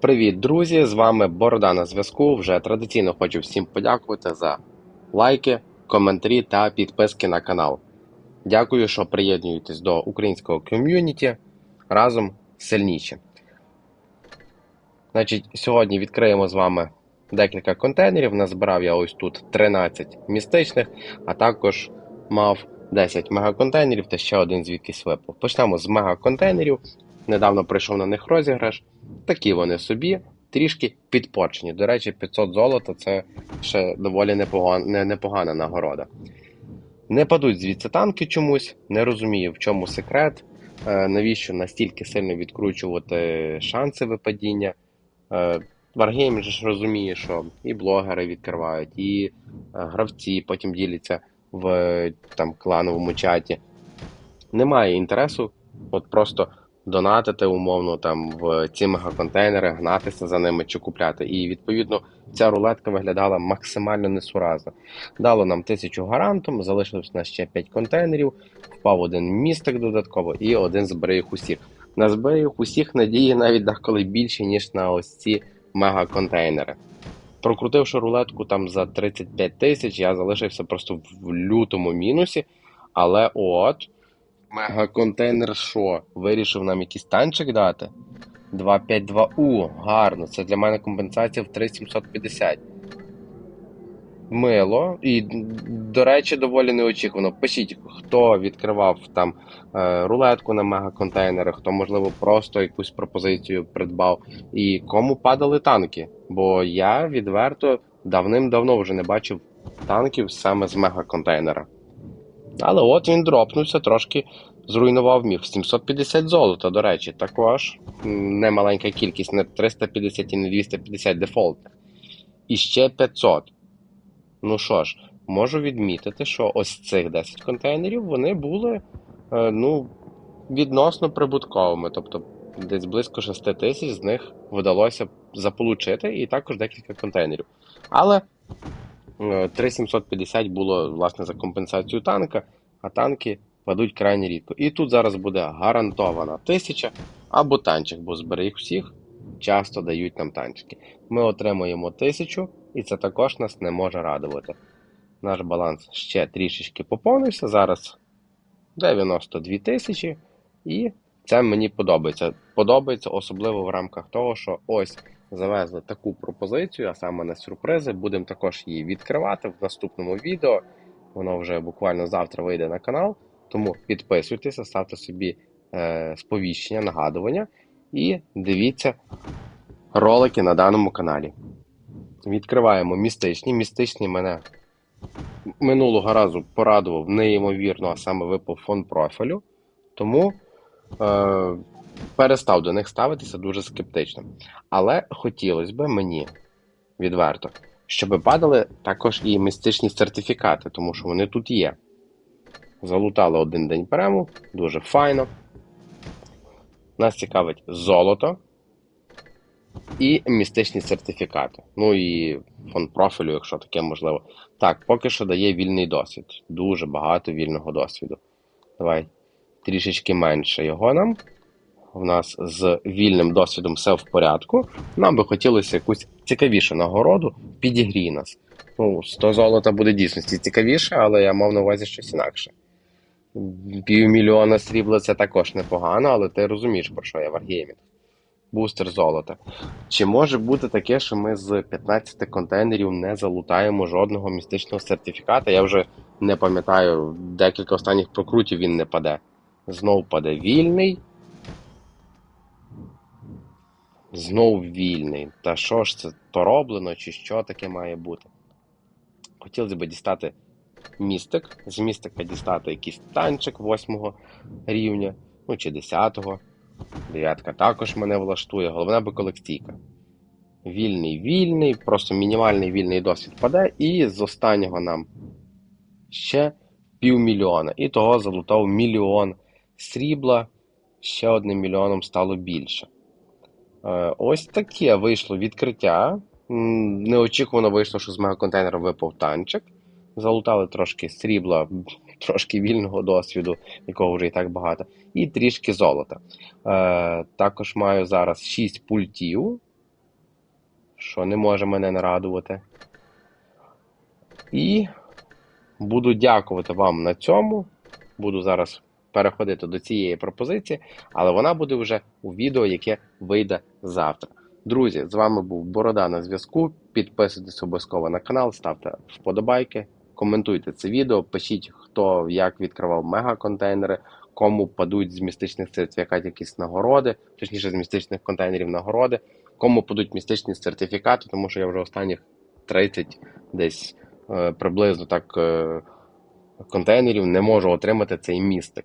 Привіт, друзі! З вами Борода на зв'язку. Вже традиційно хочу всім подякувати за лайки, коментарі та підписки на канал. Дякую, що приєднуєтесь до українського ком'юніті. Разом сильніші. Значить, сьогодні відкриємо з вами декілька контейнерів. Назбирав я ось тут 13 містичних, а також мав 10 мегаконтейнерів та ще один звідкись випав. Почнемо з мегаконтейнерів. Недавно прийшов на них розіграш. Такі вони собі, трішки підпорчені. До речі, 500 золота це ще доволі непогана, не- непогана нагорода. Не падуть звідси танки чомусь, не розумію, в чому секрет, е, навіщо настільки сильно відкручувати шанси випадіння. Е, Wargaming ж розуміє, що і блогери відкривають, і е, гравці потім діляться в там, клановому чаті. Немає інтересу, от просто донатити умовно там в ці мегаконтейнери, гнатися за ними чи купляти. І відповідно ця рулетка виглядала максимально несуразно. Дало нам тисячу гарантом, залишилось у нас ще 5 контейнерів, впав один містик додатково і один збере їх усіх. На збере їх усіх надії навіть деколи більше, ніж на ось ці мегаконтейнери. Прокрутивши рулетку там за 35 тисяч, я залишився просто в лютому мінусі. Але от Мегаконтейнер що? Вирішив нам якийсь танчик дати? 252У, гарно. Це для мене компенсація в 3750. Мило. І, до речі, доволі неочікувано. Пишіть, хто відкривав там е, рулетку на мегаконтейнери, хто, можливо, просто якусь пропозицію придбав, і кому падали танки. Бо я відверто давним-давно вже не бачив танків саме з мегаконтейнера. Але от він дропнувся, трошки зруйнував міг. 750 золота, до речі, також немаленька кількість, не 350 і не 250 дефолтних. І ще 500. Ну що ж, можу відмітити, що ось цих 10 контейнерів вони були е, ну, відносно прибутковими. Тобто десь близько 6 тисяч з них вдалося заполучити, і також декілька контейнерів. Але 3750 було власне за компенсацію танка, а танки падуть крайне рідко. І тут зараз буде гарантована тисяча або танчик, бо збери їх всіх часто дають нам танчики. Ми отримуємо тисячу, і це також нас не може радувати. Наш баланс ще трішечки поповнився. Зараз 92 тисячі, і це мені подобається. Подобається особливо в рамках того, що ось завезли таку пропозицію, а саме на сюрпризи. Будемо також її відкривати в наступному відео. Воно вже буквально завтра вийде на канал. Тому підписуйтеся, ставте собі е, сповіщення, нагадування і дивіться ролики на даному каналі. Відкриваємо містичні. Містичні мене минулого разу порадував неймовірно, а саме випав фон профілю. Тому е, перестав до них ставитися дуже скептично. Але хотілося б мені відверто, щоб падали також і містичні сертифікати, тому що вони тут є. Залутали один день прему, дуже файно. Нас цікавить золото і містичні сертифікати. Ну і фон профілю, якщо таке можливо. Так, поки що дає вільний досвід. Дуже багато вільного досвіду. Давай трішечки менше його нам. У нас з вільним досвідом все в порядку. Нам би хотілося якусь цікавішу нагороду, підігрій нас. Ну, 100 золота буде дійсності цікавіше, але я мав на увазі щось інакше. Півмільйона срібла це також непогано, але ти розумієш, про що я Wargaming. Бустер золота. Чи може бути таке, що ми з 15 контейнерів не залутаємо жодного містичного сертифіката? Я вже не пам'ятаю, декілька останніх прокрутів він не паде. Знов паде вільний. Знов вільний. Та що ж це пороблено, чи що таке має бути? Хотілося б дістати містик. З містика дістати якийсь танчик 8 рівня, ну чи 10-го. Дев'ятка також мене влаштує. Головне би колекційка. Вільний, вільний, просто мінімальний вільний досвід паде, і з останнього нам ще півмільйона. І того залутав мільйон срібла, ще одним мільйоном стало більше. Е, Ось таке вийшло відкриття. Неочікувано вийшло, що з мегаконтейнера випав танчик. Залутали трошки срібла, трошки вільного досвіду, якого вже і так багато, і трішки золота. Е, Також маю зараз 6 пультів. що не може мене не радувати. І буду дякувати вам на цьому. Буду зараз переходити до цієї пропозиції, але вона буде вже у відео, яке вийде завтра. Друзі, з вами був Борода на зв'язку. Підписуйтесь обов'язково на канал, ставте вподобайки, коментуйте це відео, пишіть, хто як відкривав мегаконтейнери, кому падуть з містичних сертифікатів якісь нагороди, точніше з містичних контейнерів нагороди, кому падуть містичні сертифікати, тому що я вже останніх 30 десь е, приблизно так е, контейнерів не можу отримати цей містик.